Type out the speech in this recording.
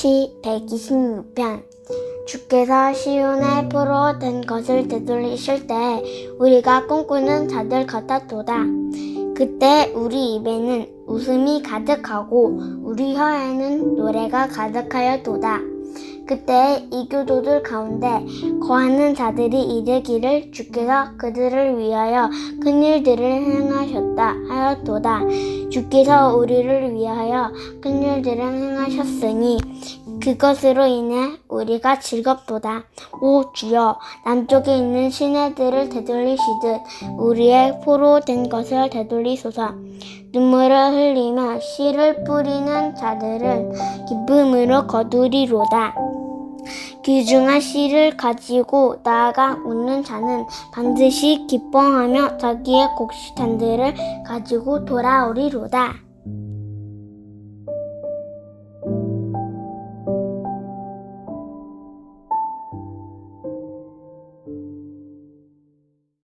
시 126편 주께서 시온의 포로 된 것을 되돌리실 때 우리가 꿈꾸는 자들 같았도다. 그때 우리 입에는 웃음이 가득하고 우리 혀에는 노래가 가득하였도다. 그때 이교도들 가운데 거하는 자들이 이르기를 주께서 그들을 위하여 큰 일들을 행하셨다 하였도다. 주께서 우리를 위하여 큰 일들을 행하셨으니 그것으로 인해 우리가 즐겁도다. 오 주여 남쪽에 있는 시내들을 되돌리시듯 우리의 포로 된 것을 되돌리소서. 눈물을 흘리며 씨를 뿌리는 자들은 기쁨으로 거두리로다. 귀중한 씨를 가지고 나아가 웃는 자는 반드시 기뻐하며 자기의 곡식단들을 가지고 돌아오리로다.